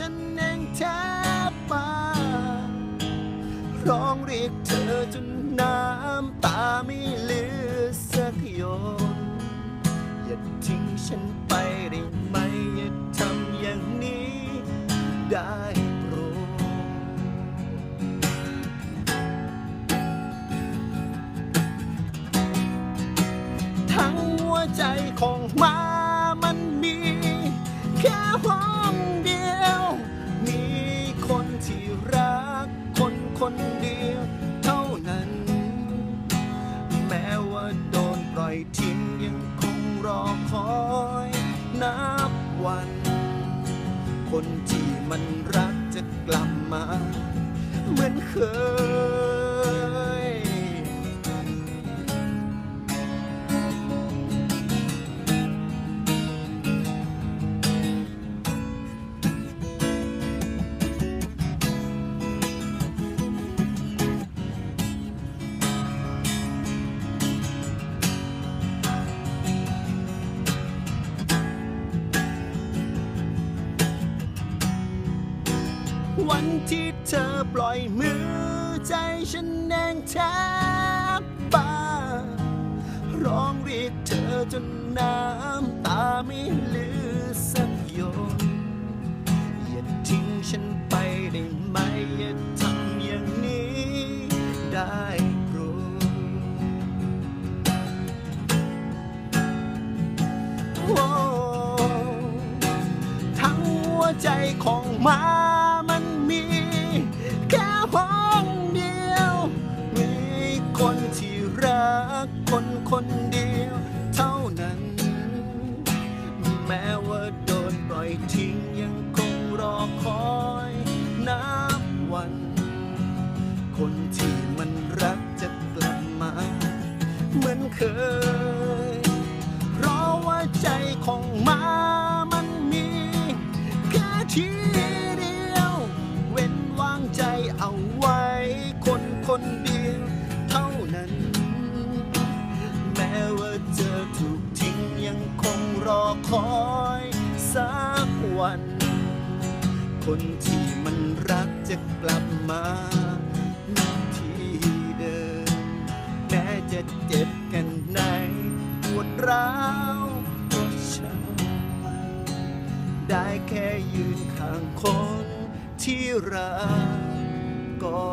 ฉันเองแทบปาร้องเรียกเธอจนน้ำตาไม่เหลือสักหยดอย่าทิ้งฉันไปได้ไหมอย่าทำอย่างนี้ได้โปรดทั้งหัวใจของมามันมีแค่ห้อ คนเดียวเท่านั้น แม้ว่าโดนปล่อยทิ้งยังคงรอคอยนับวัน คนที่มันรักจะกลับมา เหมือนเคย วันที่เธอปล่อยมือใจฉันแองแทบบ้าร้องเรียกเธอจนน้ำตาไม่เหลือสักหยดอย่าทิ้งฉันไปได้ไหมอย่าทำอย่างนี้ได้โปรดโอ้ทั้งหัวใจของมามัน ทิ้งยังคงรอคอยนับวัน คนที่มันรักจะกลับมา เหมือนเคย เพราะว่าใจของมามันมีแค่ทีเดียว เว้นวางใจเอาไว้ คนคนเดียวเท่านั้น แม้ว่าเธอถูกทิ้งยังคงรอคอย วัน คนที่มันรักจะกลับมาที่เดิม แม้จะเจ็บกันในปวดร้าวก็ช่างได้แค่ยืนข้างคนที่รักก็